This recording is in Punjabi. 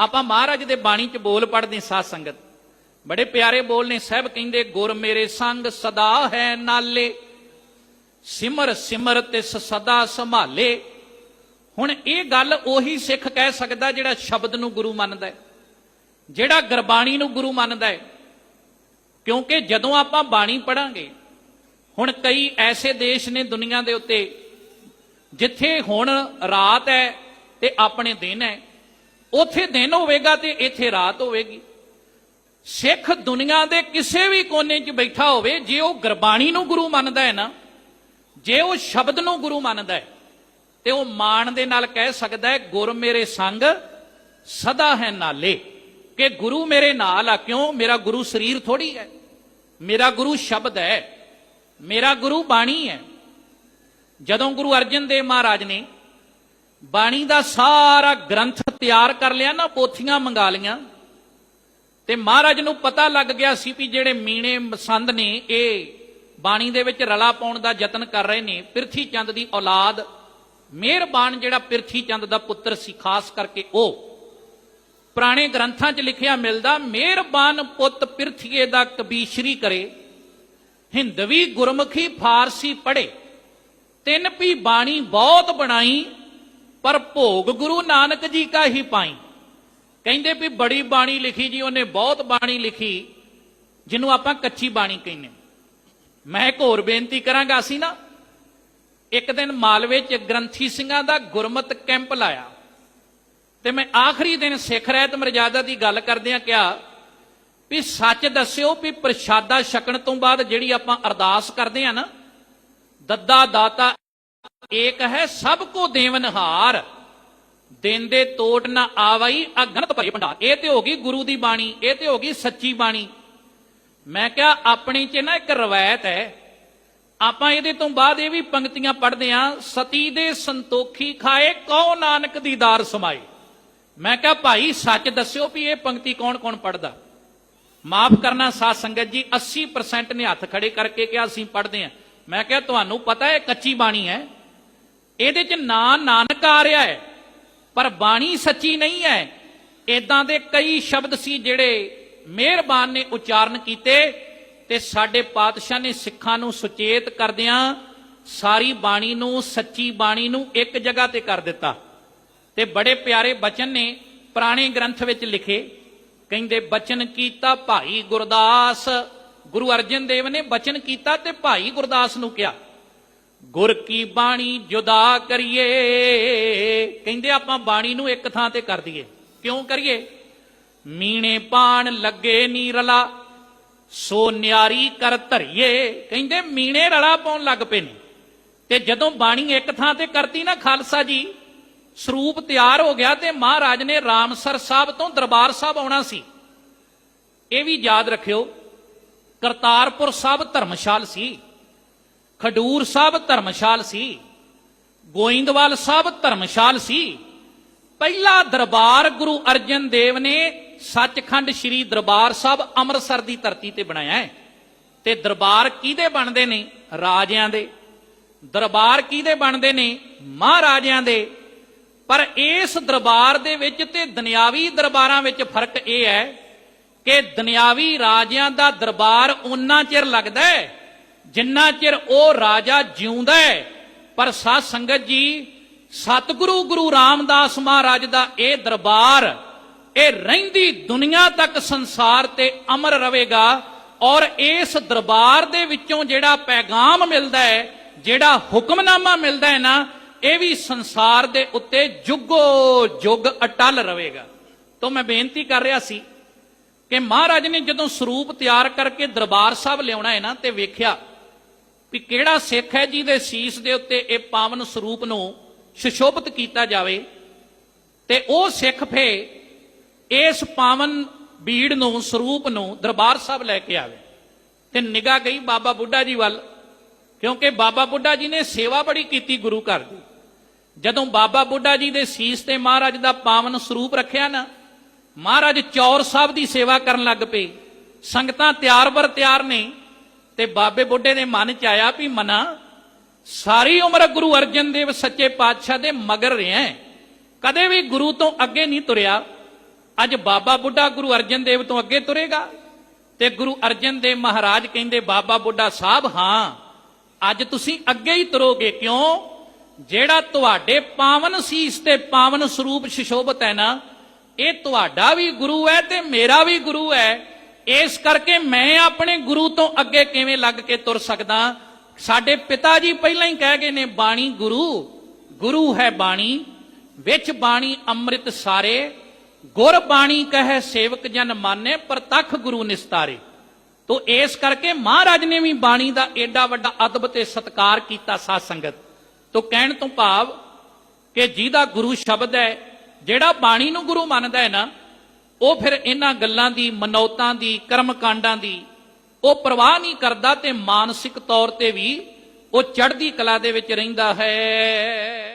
ਆਪਾਂ ਮਹਾਰਾਜ ਦੇ ਬਾਣੀ ਚ ਬੋਲ ਪੜਦੇ ਸਾਧ ਸੰਗਤ। ਬੜੇ ਪਿਆਰੇ ਬੋਲ ਨੇ ਸਹਿਬ ਕਹਿੰਦੇ, ਗੁਰ ਮੇਰੇ ਸੰਗ ਸਦਾ ਹੈ ਨਾਲੇ, ਸਿਮਰ ਸਿਮਰ ਤਿਸ ਸਦਾ ਸੰਭਾਲੇ। ਹੁਣ ਇਹ ਗੱਲ ਉਹੀ ਸਿੱਖ ਕਹਿ ਸਕਦਾ ਜਿਹੜਾ ਸ਼ਬਦ ਨੂੰ ਗੁਰੂ ਮੰਨਦਾ ਹੈ, ਜਿਹੜਾ ਗੁਰਬਾਣੀ ਨੂੰ ਗੁਰੂ ਮੰਨਦਾ ਹੈ। ਕਿਉਂਕਿ ਜਦੋਂ ਆਪਾਂ ਬਾਣੀ ਪੜਾਂਗੇ ਹੁਣ ਕਈ ਐਸੇ ਦੇਸ਼ ਨੇ ਦੁਨੀਆ ਦੇ ਉੱਤੇ ਜਿੱਥੇ ਹੁਣ ਰਾਤ ਹੈ ਤੇ ਆਪਣੇ ਦਿਨ ਹੈ ਉਥੇ ਦਿਨ ਹੋਵੇਗਾ ਤੇ ਇੱਥੇ ਰਾਤ ਹੋਵੇਗੀ। ਸਿੱਖ ਦੁਨੀਆ ਦੇ ਕਿਸੇ ਵੀ ਕੋਨੇ 'ਚ ਬੈਠਾ ਹੋਵੇ, ਜੇ ਉਹ ਗੁਰਬਾਣੀ ਨੂੰ ਗੁਰੂ ਮੰਨਦਾ ਹੈ ਨਾ, ਜੇ ਉਹ ਸ਼ਬਦ ਨੂੰ ਗੁਰੂ ਮੰਨਦਾ ਹੈ, ਤੇ ਉਹ ਮਾਣ ਦੇ ਨਾਲ ਕਹਿ ਸਕਦਾ ਹੈ, ਗੁਰ ਮੇਰੇ ਸੰਗ ਸਦਾ ਹੈ ਨਾਲੇ। ਕਿ ਗੁਰੂ ਮੇਰੇ ਨਾਲ ਆ, ਕਿਉਂ? ਮੇਰਾ ਗੁਰੂ ਸਰੀਰ ਥੋੜੀ ਹੈ। ਮੇਰਾ ਗੁਰੂ ਸ਼ਬਦ ਹੈ। ਮੇਰਾ ਗੁਰੂ ਬਾਣੀ ਹੈ। ਜਦੋਂ ਗੁਰੂ ਅਰਜਨ ਦੇਵ ਮਹਾਰਾਜ ਨੇ ਬਾਣੀ ਦਾ ਸਾਰਾ ਗ੍ਰੰਥ ਤਿਆਰ ਕਰ ਲਿਆ ਨਾ, ਪੋਥੀਆਂ ਮੰਗਾ ਲੀਆਂ ਤੇ ਮਹਾਰਾਜ ਨੂੰ ਪਤਾ ਲੱਗ ਗਿਆ ਸੀ ਵੀ ਜਿਹੜੇ ਮੀਣੇ ਮਸੰਦ ਨੇ, ਇਹ ਬਾਣੀ ਦੇ ਵਿੱਚ ਰਲਾ ਪਾਉਣ ਦਾ ਯਤਨ ਕਰ ਰਹੇ ਨੇ। ਪਿਰਥੀ ਚੰਦ ਦੀ ਔਲਾਦ, ਮਿਹਰਬਾਨ ਜਿਹੜਾ ਪਿਰਥੀ ਚੰਦ ਦਾ ਪੁੱਤਰ ਸੀ, ਖਾਸ ਕਰਕੇ ਉਹ। ਪੁਰਾਣੇ ਗ੍ਰੰਥਾਂ 'ਚ ਲਿਖਿਆ ਮਿਲਦਾ, ਮਿਹਰਬਾਨ ਪੁੱਤ ਪਿਰਥੀਏ ਦਾ ਕਬੀਸ਼ਰੀ ਕਰੇ। ਹਿੰਦਵੀ ਗੁਰਮੁਖੀ ਫਾਰਸੀ ਪੜ੍ਹੇ। ਤਿੰਨ ਪੀ ਬਾਣੀ ਬਹੁਤ ਬਣਾਈ ਪਰ ਭੋਗ ਗੁਰੂ ਨਾਨਕ ਜੀ ਕਾ ਹੀ ਪਾਈ। ਕਹਿੰਦੇ ਵੀ ਬੜੀ ਬਾਣੀ ਲਿਖੀ ਜੀ, ਉਹਨੇ ਬਹੁਤ ਬਾਣੀ ਲਿਖੀ, ਜਿਹਨੂੰ ਆਪਾਂ ਕੱਚੀ ਬਾਣੀ ਕਹਿੰਦੇ ਮੈਂ ਇੱਕ ਹੋਰ ਬੇਨਤੀ ਕਰਾਂਗਾ, ਅਸੀਂ ਨਾ ਇੱਕ ਦਿਨ ਮਾਲਵੇ ਚ ਗ੍ਰੰਥੀ ਸਿੰਘਾਂ ਦਾ ਗੁਰਮਤ ਕੈਂਪ ਲਾਇਆ। ਤੇ ਮੈਂ ਆਖਰੀ ਦਿਨ ਸਿੱਖ ਰਹਿਤ ਮਰਜ਼ਾਦਾ ਦੀ ਗੱਲ ਕਰਦਿਆਂ ਕਿਹਾ ਵੀ ਸੱਚ ਦੱਸਿਓ ਵੀ ਪ੍ਰਸ਼ਾਦਾ ਛਕਣ ਤੋਂ ਬਾਅਦ ਜਿਹੜੀ ਆਪਾਂ ਅਰਦਾਸ ਕਰਦੇ ਆ ਨਾ, ਦੱਦਾ ਦਾਤਾ ਏਕ ਹੈ ਸਭ ਕੋ ਦੇਵਨਹਾਰ। ਦਿਨ ਦੇ ਤੋਟ ਨਾ ਆਵਈ ਅਗਨਤ ਭਰੀ ਭੰਡਾਰ। ਇਹ ਤੇ ਹੋ ਗਈ ਗੁਰੂ ਦੀ ਬਾਣੀ, ਇਹ ਤੇ ਹੋ ਗਈ ਸੱਚੀ ਬਾਣੀ। ਮੈਂ ਕਿਹਾ, ਆਪਣੀ ਚ ਨਾ ਇੱਕ ਰਵਾਇਤ ਹੈ। ਆਪਾਂ ਇਹਦੇ ਤੋਂ ਬਾਅਦ ਇਹ ਵੀ ਪੰਕਤੀਆਂ ਪੜ੍ਹਦੇ ਆ ਸਤੀ ਦੇ ਸੰਤੋਖੀ ਖਾਏ ਕਉ ਨਾਨਕ ਦੀਦਾਰ ਸਮਾਏ। ਮੈਂ ਕਿਹਾ, ਭਾਈ, ਸੱਚ ਦੱਸਿਓ ਵੀ ਇਹ ਪੰਕਤੀ ਕੌਣ ਕੌਣ ਪੜਦਾ ਮਾਫ ਕਰਨਾ ਸਾਧ ਸੰਗਤ ਜੀ 80% ਨੇ ਹੱਥ ਖੜੇ ਕਰਕੇ ਕਿਹਾ, ਅਸੀਂ ਪੜ੍ਹਦੇ ਆ ਮੈਂ ਕਿਹਾ, ਤੁਹਾਨੂੰ ਪਤਾ ਹੈ ਕੱਚੀ ਬਾਣੀ ਹੈ? ਇਹਦੇ ਚ ਨਾਂ ਨਾਨਕ ਆ ਰਿਹਾ ਹੈ, ਪਰ ਬਾਣੀ ਸੱਚੀ ਨਹੀਂ ਹੈ। ਇਦਾਂ ਦੇ ਕਈ ਸ਼ਬਦ ਸੀ ਜਿਹੜੇ ਮਿਹਰਬਾਨ ਨੇ ਉਚਾਰਨ ਕੀਤੇ ਤੇ ਸਾਡੇ ਪਾਤਸ਼ਾਹ ਨੇ ਸਿੱਖਾਂ ਨੂੰ ਸੁਚੇਤ ਕਰਦਿਆਂ ਸਾਰੀ ਬਾਣੀ ਨੂੰ, ਸੱਚੀ ਬਾਣੀ ਨੂੰ ਇੱਕ ਜਗ੍ਹਾ ਤੇ ਕਰ ਦਿੱਤਾ। ਤੇ ਬੜੇ ਪਿਆਰੇ ਬਚਨ ਨੇ ਪੁਰਾਣੇ ਗ੍ਰੰਥ ਵਿੱਚ ਲਿਖੇ। ਕਹਿੰਦੇ, ਬਚਨ ਕੀਤਾ ਭਾਈ ਗੁਰਦਾਸ। ਗੁਰੂ ਅਰਜਨ ਦੇਵ ਨੇ ਬਚਨ ਕੀਤਾ ਤੇ ਭਾਈ ਗੁਰਦਾਸ ਨੂੰ ਕਿਹਾ। ਗੁਰ ਕੀ ਬਾਣੀ ਜੁਦਾ ਕਰੀਏ? ਕਹਿੰਦੇ ਆਪਾਂ ਬਾਣੀ ਨੂੰ ਇੱਕ ਥਾਂ ਤੇ ਕਰ ਦਈਏ। ਕਿਉਂ ਕਰੀਏ? ਮੀਣੇ ਪਾਣ ਲੱਗੇ ਨੀ ਰਲਾ, ਸੋ ਨਿਆਰੀ ਕਰ ਧਰੀਏ। ਕਹਿੰਦੇ ਮੀਣੇ ਰਲਾ ਪਾਉਣ ਲੱਗ ਪਏ ਨੇ। ਤੇ ਜਦੋਂ ਬਾਣੀ ਇੱਕ ਥਾਂ ਤੇ ਕਰਤੀ ਨਾ ਖਾਲਸਾ ਜੀ, ਸਰੂਪ ਤਿਆਰ ਹੋ ਗਿਆ ਤੇ ਮਹਾਰਾਜ ਨੇ ਰਾਮਸਰ ਸਾਹਿਬ ਤੋਂ ਦਰਬਾਰ ਸਾਹਿਬ ਆਉਣਾ ਸੀ। ਇਹ ਵੀ ਯਾਦ ਰੱਖਿਓ, ਕਰਤਾਰਪੁਰ ਸਾਹਿਬ ਧਰਮਸ਼ਾਲ ਸੀ। ਖਡੂਰ ਸਾਹਿਬ ਧਰਮਸ਼ਾਲ ਸੀ, ਗੋਇੰਦਵਾਲ ਸਾਹਿਬ ਧਰਮਸ਼ਾਲ ਸੀ। ਪਹਿਲਾ ਦਰਬਾਰ ਗੁਰੂ ਅਰਜਨ ਦੇਵ ਨੇ ਸੱਚਖੰਡ ਸ੍ਰੀ ਦਰਬਾਰ ਸਾਹਿਬ ਅੰਮ੍ਰਿਤਸਰ ਦੀ ਧਰਤੀ ਤੇ ਬਣਾਇਆ ਹੈ। ਤੇ ਦਰਬਾਰ ਕਿਹਦੇ ਬਣਦੇ ਨੇ? ਰਾਜਿਆਂ ਦੇ। ਦਰਬਾਰ ਕਿਹਦੇ ਬਣਦੇ ਨੇ? ਮਹਾਰਾਜਿਆਂ ਦੇ। ਪਰ ਇਸ ਦਰਬਾਰ ਦੇ ਵਿੱਚ ਤੇ ਦੁਨਿਆਵੀ ਦਰਬਾਰਾਂ ਵਿੱਚ ਫ਼ਰਕ ਇਹ ਹੈ ਕਿ ਦੁਨਿਆਵੀ ਰਾਜਿਆਂ ਦਾ ਦਰਬਾਰ ਉਨਾ ਚਿਰ ਲੱਗਦਾ ਹੈ ਜਿੰਨਾ ਚਿਰ ਉਹ ਰਾਜਾ ਜਿਉਂਦਾ ਹੈ, ਪਰ ਸਾਧ ਸੰਗਤ ਜੀ, ਸਤਿਗੁਰੂ ਗੁਰੂ ਰਾਮਦਾਸ ਮਹਾਰਾਜ ਦਾ ਇਹ ਦਰਬਾਰ, ਇਹ ਰਹਿੰਦੀ ਦੁਨੀਆ ਤੱਕ ਸੰਸਾਰ ਤੇ ਅਮਰ ਰਹੇਗਾ ਔਰ ਇਸ ਦਰਬਾਰ ਦੇ ਵਿੱਚੋਂ ਜਿਹੜਾ ਪੈਗਾਮ ਮਿਲਦਾ ਹੈ, ਜਿਹੜਾ ਹੁਕਮਨਾਮਾ ਮਿਲਦਾ ਹੈ ਨਾ, ਇਹ ਵੀ ਸੰਸਾਰ ਦੇ ਉੱਤੇ ਜੁਗੋ ਜੁਗ ਅਟਲ ਰਹੇਗਾ। ਤੋਂ ਮੈਂ ਬੇਨਤੀ ਕਰ ਰਿਹਾ ਸੀ ਕਿ ਮਹਾਰਾਜ ਨੇ ਜਦੋਂ ਸਰੂਪ ਤਿਆਰ ਕਰਕੇ ਦਰਬਾਰ ਸਾਹਿਬ ਲਿਆਉਣਾ ਹੈ ਨਾ, ਤੇ ਵੇਖਿਆ ਵੀ ਕਿਹੜਾ ਸਿੱਖ ਹੈ ਜਿਹਦੇ ਸੀਸ ਦੇ ਉੱਤੇ ਇਹ ਪਾਵਨ ਸਰੂਪ ਨੂੰ ਸੁਸ਼ੋਭਿਤ ਕੀਤਾ ਜਾਵੇ ਤੇ ਉਹ ਸਿੱਖ ਫੇ ਇਸ ਪਾਵਨ ਬੀੜ ਨੂੰ, ਸਰੂਪ ਨੂੰ ਦਰਬਾਰ ਸਾਹਿਬ ਲੈ ਕੇ ਆਵੇ। ਤੇ ਨਿਗਾਹ ਗਈ ਬਾਬਾ ਬੁੱਢਾ ਜੀ ਵੱਲ, ਕਿਉਂਕਿ ਬਾਬਾ ਬੁੱਢਾ ਜੀ ਨੇ ਸੇਵਾ ਬੜੀ ਕੀਤੀ ਗੁਰੂ ਘਰ ਦੀ। ਜਦੋਂ ਬਾਬਾ ਬੁੱਢਾ ਜੀ ਦੇ ਸੀਸ ਤੇ ਮਹਾਰਾਜ ਦਾ ਪਾਵਨ ਸਰੂਪ ਰੱਖਿਆ ਨਾ, ਮਹਾਰਾਜ ਚੌਰ ਸਾਹਿਬ ਦੀ ਸੇਵਾ ਕਰਨ ਲੱਗ ਪਏ। ਸੰਗਤਾਂ ਤਿਆਰ ਬਰ ਤਿਆਰ ਨੇ ਤੇ ਬਾਬੇ ਬੁੱਢੇ ਦੇ ਮਨ ਚ ਆਇਆ ਵੀ ਮਨਾ, ਸਾਰੀ ਉਮਰ ਗੁਰੂ ਅਰਜਨ ਦੇਵ ਸੱਚੇ ਪਾਤਸ਼ਾਹ ਦੇ ਮਗਰ ਰਿਹਾ ਕਦੇ ਵੀ ਗੁਰੂ ਤੋਂ ਅੱਗੇ ਨਹੀਂ ਤੁਰਿਆ। ਅੱਜ ਬਾਬਾ ਬੁੱਢਾ ਗੁਰੂ ਅਰਜਨ ਦੇਵ ਤੋਂ ਅੱਗੇ ਤੁਰੇਗਾ। ਤੇ ਗੁਰੂ ਅਰਜਨ ਦੇਵ ਮਹਾਰਾਜ ਕਹਿੰਦੇ, ਬਾਬਾ ਬੁੱਢਾ ਸਾਹਿਬ, ਹਾਂ, ਅੱਜ ਤੁਸੀਂ ਅੱਗੇ ਹੀ ਤੁਰੋਗੇ ਕਿਉਂ? ਜਿਹੜਾ ਤੁਹਾਡੇ ਪਾਵਨ ਸੀਸ ਤੇ ਪਾਵਨ ਸਰੂਪ ਸ਼ਿਸ਼ੋਭਤ ਹੈ ਨਾ, ਇਹ ਤੁਹਾਡਾ ਵੀ ਗੁਰੂ ਹੈ ਤੇ ਮੇਰਾ ਵੀ ਗੁਰੂ ਹੈ। ਇਸ ਕਰਕੇ ਮੈਂ ਆਪਣੇ ਗੁਰੂ ਤੋਂ ਅੱਗੇ ਕਿਵੇਂ ਲੱਗ ਕੇ ਤੁਰ ਸਕਦਾ? ਸਾਡੇ ਪਿਤਾ ਜੀ ਪਹਿਲਾਂ ਹੀ ਕਹਿ ਗਏ ਨੇ, ਬਾਣੀ ਗੁਰੂ ਗੁਰੂ ਹੈ ਬਾਣੀ, ਵਿੱਚ ਬਾਣੀ ਅੰਮ੍ਰਿਤ ਸਾਰੇ, ਗੁਰ ਬਾਣੀ ਕਹੈ ਸੇਵਕ ਜਨ ਮਾਨੇ, ਪ੍ਰਤੱਖ ਗੁਰੂ ਨਿਸਤਾਰੇ। ਤੋ ਇਸ ਕਰਕੇ ਮਹਾਰਾਜ ਨੇ ਵੀ ਬਾਣੀ ਦਾ ਏਡਾ ਵੱਡਾ ਅਦਬ ਤੇ ਸਤਕਾਰ ਕੀਤਾ ਸਾਧ ਸੰਗਤ। ਤੋ ਕਹਿਣ ਤੋਂ ਭਾਵ ਕਿ ਜਿਹਦਾ ਗੁਰੂ ਸ਼ਬਦ ਹੈ, ਜਿਹੜਾ ਬਾਣੀ ਨੂੰ ਗੁਰੂ ਮੰਨਦਾ ਹੈ ਨਾ ਉਹ ਫਿਰ ਇਹਨਾਂ ਗੱਲਾਂ ਦੀ, ਮਨੌਤਾਂ ਦੀ ਕਰਮ ਕਾਂਡਾਂ ਦੀ, ਉਹ ਪਰਵਾਹ ਨਹੀਂ ਕਰਦਾ ਤੇ ਮਾਨਸਿਕ ਤੌਰ ਤੇ ਵੀ ਉਹ ਚੜ੍ਹਦੀ ਕਲਾ ਦੇ ਵਿੱਚ ਰਹਿੰਦਾ ਹੈ।